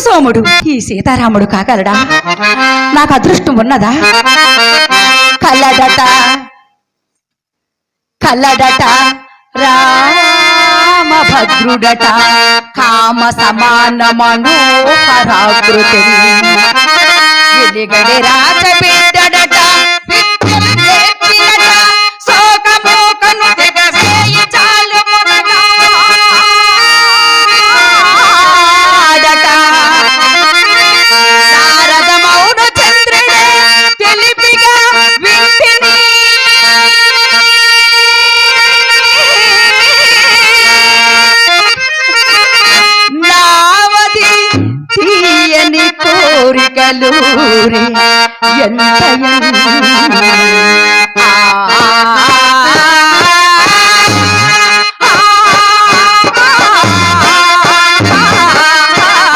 సోముడు ఈ సీతారాముడు కాగలడా? నాకు అదృష్టం ఉన్నదా? కలడట కల్లడట రామభద్రుడట కామ సమాన మనోహరాకృతి వెలిగడి కోరికలూరి ఎంత